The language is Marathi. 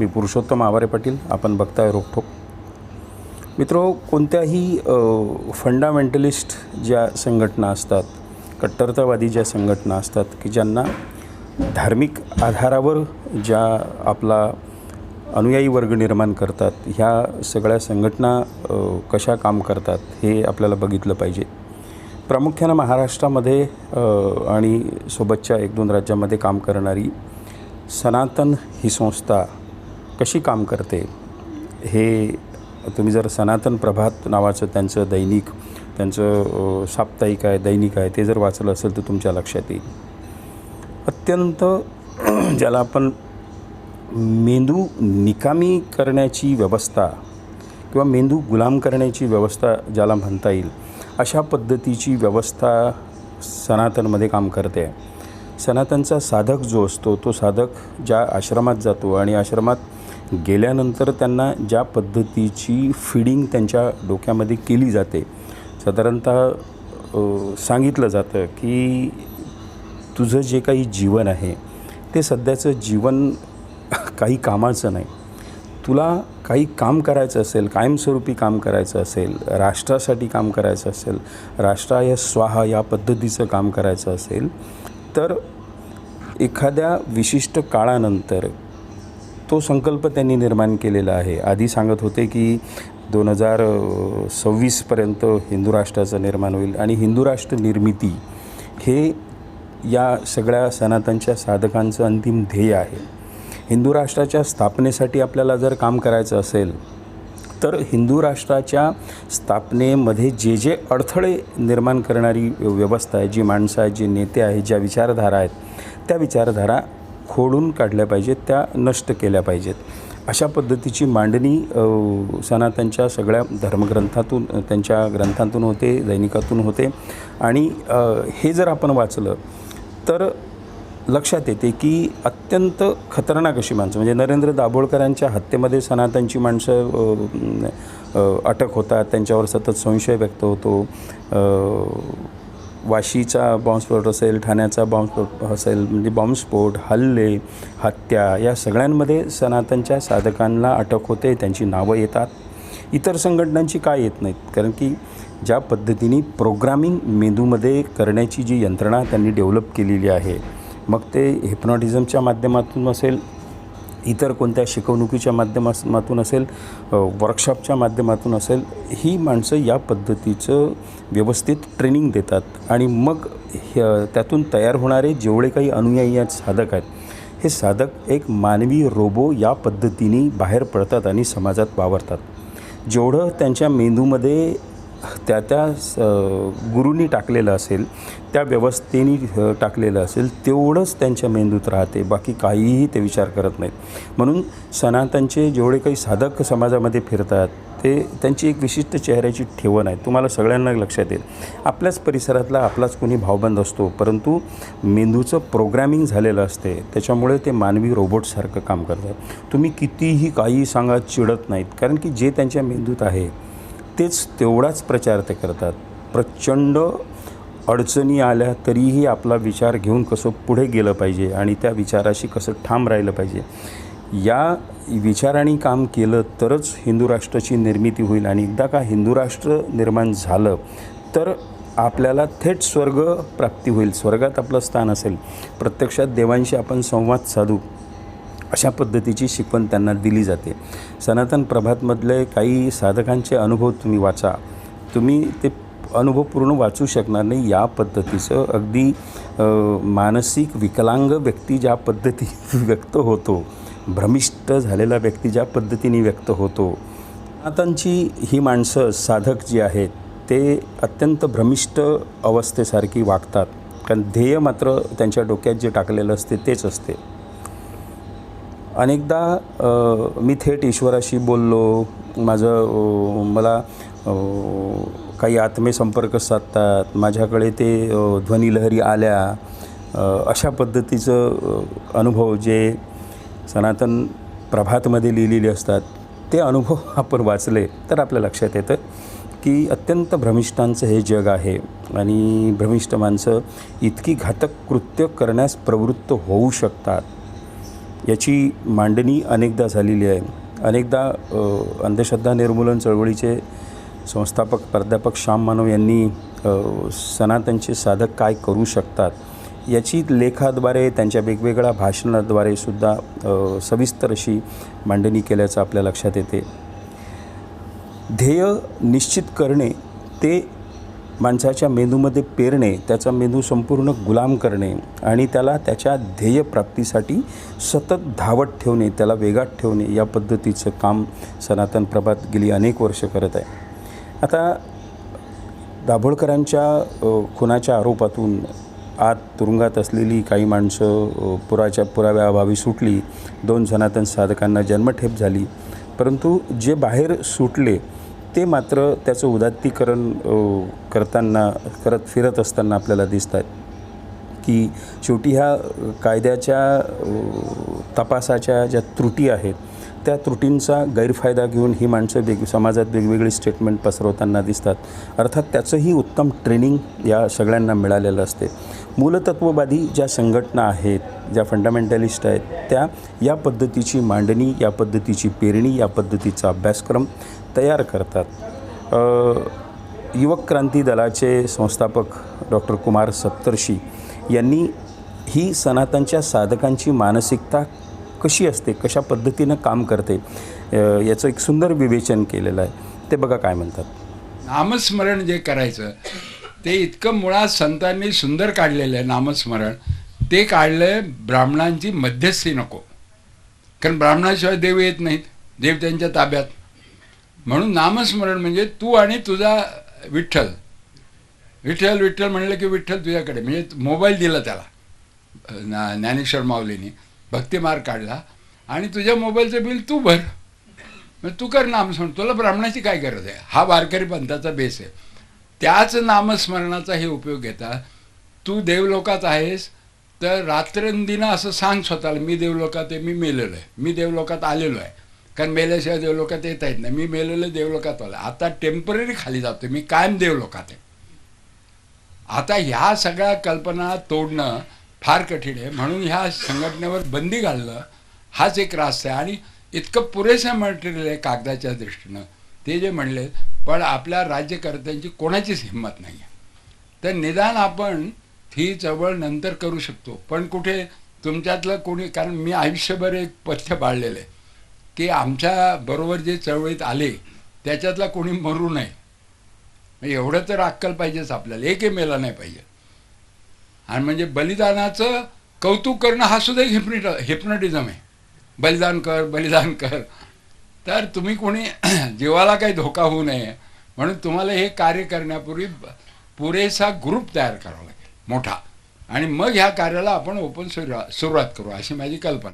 मी पुरुषोत्तम आवारे पाटील आपण बघताय रोखोक मित्रो कोणत्याही फंडामेंटलिस्ट ज्या संघटना असतात कट्टरतावादी ज्या संघटना असतात की ज्यांना धार्मिक आधारावर ज्या आपला अनुयायी वर्ग निर्माण करतात ह्या सगळ्या संघटना कशा काम करतात हे आपल्याला बघितलं पाहिजे. प्रामुख्यानं महाराष्ट्रामध्ये आणि सोबतच्या एक दोन राज्यामध्ये काम करणारी सनातन ही संस्था कशी काम करते? हे तुम्ही जर सनातन प्रभात नावाचं त्यांचं दैनिक त्यांचं साप्ताहिक आहे दैनिक आहे ते जर वाचलं असेल तर तुमच्या लक्षात येईल. अत्यंत ज्याला आपण मेंदू निकामी करण्याची व्यवस्था किंवा मेंदू गुलाम करण्याची व्यवस्था ज्याला म्हणता येईल अशा पद्धतीची व्यवस्था सनातनमध्ये काम करते. सनातनचा साधक जो असतो तो साधक ज्या आश्रमात जातो आणि आश्रमात गेल्यानंतर त्यांना ज्या पद्धतीची फिडिंग त्यांच्या डोक्यामध्ये केली जाते साधारणतः सांगितलं जातं की तुझं जे काही जीवन आहे ते सध्याचं जीवन काही कामाचं नाही. तुला काही काम करायचं असेल कायमस्वरूपी काम करायचं असेल राष्ट्रासाठी काम करायचं असेल राष्ट्राय स्वाहा या पद्धतीचं काम करायचं असेल तर एखाद्या विशिष्ट काळानंतर तो संकल्प त्यांनी निर्माण केलेला आहे. आधी सांगत होते की दोन हजार सव्वीसपर्यंत हिंदू राष्ट्राचं निर्माण होईल आणि हिंदू राष्ट्र निर्मिती हे या सगळ्या सनातनच्या साधकांचं अंतिम ध्येय आहे. हिंदू राष्ट्राच्या स्थापनेसाठी आपल्याला जर काम करायचं असेल तर हिंदू राष्ट्राच्या स्थापनेमध्ये जे जे अडथळे निर्माण करणारी व्यवस्था आहे जी माणसं आहेत जे नेते आहेत ज्या विचारधारा आहेत त्या विचारधारा खोडून काढल्या पाहिजेत त्या नष्ट केल्या पाहिजेत. अशा पद्धतीची मांडणी सनातनच्या सगळ्या धर्मग्रंथातून त्यांच्या ग्रंथांतून होते दैनिकातून होते. आणि हे जर आपण वाचलं तर लक्षात येते की अत्यंत खतरनाक अशी माणसं म्हणजे नरेंद्र दाभोळकरांच्या हत्येमध्ये सनातनची माणसं अटक होतात त्यांच्यावर सतत संशय व्यक्त होतो वाशीचा बॉम्बस्फोट असेल ठाण्याचा बॉम्बस्फोट असेल म्हणजे बॉम्बस्फोट हल्ले हत्या या सगळ्यांमध्ये सनातनच्या साधकांना अटक होते त्यांची नावं येतात. इतर संघटनांची काय येत नाहीत? कारण की ज्या पद्धतीने प्रोग्रामिंग मेंदूमध्ये करण्याची जी यंत्रणा त्यांनी डेव्हलप केलेली आहे मग ते हिप्नॉटिझमच्या माध्यमातून असेल इतर कोणत्या शिकवणुकीच्या माध्यमातून असेल वर्कशॉपच्या माध्यमातून असेल ही माणसं या पद्धतीचं व्यवस्थित ट्रेनिंग देतात. आणि मग त्यातून तयार होणारे जेवढे काही अनुयायी साधक आहेत हे साधक एक मानवी रोबो या पद्धतीने बाहेर पडतात आणि समाजात वावरतात. जेवढं त्यांच्या मेंदूमध्ये त्या त्या स- टाकलेलं असेल त्या व्यवस्थेने टाकलेलं असेल तेवढंच त्यांच्या मेंदूत राहते बाकी काहीही ते विचार करत नाहीत. म्हणून सनातनचे जेवढे काही साधक समाजामध्ये फिरतात ते त्यांची एक विशिष्ट चेहऱ्याची ठेवण आहे. तुम्हाला सगळ्यांना लक्षात येईल. आपल्याच परिसरातला आपलाच कोणी भावबंद असतो परंतु मेंदूचं प्रोग्रॅमिंग झालेलं असते त्याच्यामुळे ते मानवी रोबोटसारखं काम करतात. तुम्ही कितीही काही सांगा चिडत नाहीत. कारण की जे त्यांच्या मेंदूत आहे तेच तेवढाच प्रचार ते करतात. प्रचंड अडचणी आल्या तरीही आपला विचार घेऊन कसं पुढे गेलं पाहिजे आणि त्या विचाराशी कसं ठाम राहिलं पाहिजे. या विचाराने काम केलं तरच हिंदू राष्ट्राची निर्मिती होईल आणि एकदा का हिंदू राष्ट्र निर्माण झालं तर आपल्याला थेट स्वर्ग प्राप्ती होईल. स्वर्गात आपलं स्थान असेल. प्रत्यक्षात देवांशी आपण संवाद साधू. अशा पद्धतीची शिकवण त्यांना दिली जाते. सनातन प्रभातमधले काही साधकांचे अनुभव तुम्ही वाचा. तुम्ही ते अनुभव पूर्ण वाचू शकणार नाही या पद्धतीचं. अगदी मानसिक विकलांग व्यक्ती ज्या पद्धती व्यक्त होतो भ्रमिष्ट झालेला व्यक्ती ज्या पद्धतीने व्यक्त होतो सनातनची ही माणसं साधक जी आहेत ते अत्यंत भ्रमिष्ट अवस्थेसारखी वागतात. कारण ध्येय मात्र त्यांच्या डोक्यात जे टाकलेलं असते तेच असते. अनेकदा मी थेट ईश्वराशी बोललो. माझं मला काही आत्मे संपर्क साधतात. माझ्याकडे ते ध्वनीलहरी ध्वनिलहरी आल्या. अशा पद्धतीचं अनुभव जे सनातन प्रभातमध्ये लिहिलेले असतात ते अनुभव आपण वाचले तर आपल्या लक्षात येतं की अत्यंत भ्रमिष्ठांचं हे जग आहे. आणि भ्रमिष्ठ माणसं इतकी घातक कृत्य करण्यास प्रवृत्त होऊ शकतात. याची मांडणी अनेकदा झालेली आहे. अनेकदा अंधश्रद्धा निर्मूलन चळवळीचे संस्थापक प्राध्यापक श्याम मानव यांनी सनातनचे साधक काय करू शकतात याची लेखाद्वारे त्यांच्या वेगवेगळ्या भाषणाद्वारे सुद्धा सविस्तर अशी मांडणी केल्याचं आपल्या लक्षात येते. ध्येय निश्चित करणे ते माणसाच्या मेंदूमध्ये पेरणे त्याचा मेंदू संपूर्ण गुलाम करणे आणि त्याला त्याच्या ध्येयप्राप्तीसाठी सतत धावत ठेवणे त्याला वेगात ठेवणे या पद्धतीचं काम सनातन प्रभात गेली अनेक वर्ष करत आहे. आता दाभोळकरांच्या खुनाच्या आरोपातून आत तुरुंगात असलेली काही माणसं पुराच्या पुराव्याअभावी सुटली दोन सनातन साधकांना जन्मठेप झाली. परंतु जे बाहेर सुटले ते मात्र त्याचं उदात्तीकरण करताना करत फिरत असताना आपल्याला दिसत आहेत की शेवटी ह्या कायद्याच्या तपासाच्या ज्या त्रुटी आहेत त्या त्रुटींचा गैरफायदा घेऊन ही माणसं वेग समाजात वेगवेगळी स्टेटमेंट पसरवताना दिसतात. अर्थात त्याचंही उत्तम ट्रेनिंग या सगळ्यांना मिळालेलं असते. मूलतत्ववादी ज्या संघटना आहेत ज्या फंडामेंटलिस्ट आहेत त्या या पद्धतीची मांडणी या पद्धतीची पेरणी या पद्धतीचा अभ्यासक्रम तयार करतात. युवक क्रांती दलाचे संस्थापक डॉक्टर कुमार सप्तर्षी यांनी ही सनातनच्या साधकांची मानसिकता कशी असते कशा पद्धतीनं काम करते याचं एक सुंदर विवेचन केलेलं आहे. ते बघा काय म्हणतात. नामस्मरण जे करायचं ते इतकं मुळात संतांनी सुंदर काढलेलं आहे नामस्मरण. ते काढलंय ब्राह्मणांची मध्यस्थी नको. कारण ब्राह्मणाशिवाय देव येत नाहीत देव त्यांच्या ताब्यात. म्हणून नामस्मरण म्हणजे तू आणि तुझा विठ्ठल. विठ्ठल विठ्ठल म्हणलं की विठ्ठल तुझ्याकडे. म्हणजे मोबाईल दिला त्याला ना ज्ञानेश्वर माऊलीने. भक्तिमार्ग काढला आणि तुझ्या मोबाईलचं बिल तू भर. मग तू कर नामस्मरण तुला ब्राह्मणाची काय गरज आहे? हा वारकरी पंथाचा बेस आहे. त्याच नामस्मरणाचा हे उपयोग घेता. तू देवलोकात आहेस तर रात्रंदिनं असं सांग स्वतःला मी देवलोकात आहे मी मेलेलो आहे. मी देवलोकात आलेलो आहे. कारण मेल्याशिवाय देवलोकात येता येत नाही. मी मेलेलो देवलोकात आलो आता टेंपररी खाली जातो मी कायम देवलोकात आहे. आता ह्या सगळ्या कल्पना तोडणं फार कठीण आहे. म्हणून ह्या संघटनेवर बंदी घालणं हाच एक रास्ता आहे. आणि इतकं पुरेसं मटेरियल आहे कागदाच्या दृष्टीनं. ते जे म्हणले पण आपल्या राज्यकर्त्यांची कोणाचीच हिंमत नाही आहे तर निदान आपण ही चळवळ नंतर करू शकतो. पण कुठे तुमच्यातलं कोणी कारण मी आयुष्यभर एक पथ्य पाळलेलं आहे की आमच्या बरोबर जे चळवळीत आले त्याच्यातला कोणी मरू नये. एवढं तर अक्कल पाहिजेच आपल्याला. एकही मेला नाही पाहिजे. आणि म्हणजे बलिदानाचं कौतुक करणं हा सुद्धा एक हिप्निट हिप्नॉटिझम आहे. बलिदान कर बलिदान कर. तर तुम्ही कोणी जीवाला काही धोका होऊ नये म्हणून तुम्हाला हे कार्य करण्यापूर्वी पुरेसा ग्रुप तयार करावा लागेल मोठा. आणि मग ह्या कार्याला आपण ओपन सुरुवात करू अशी माझी कल्पना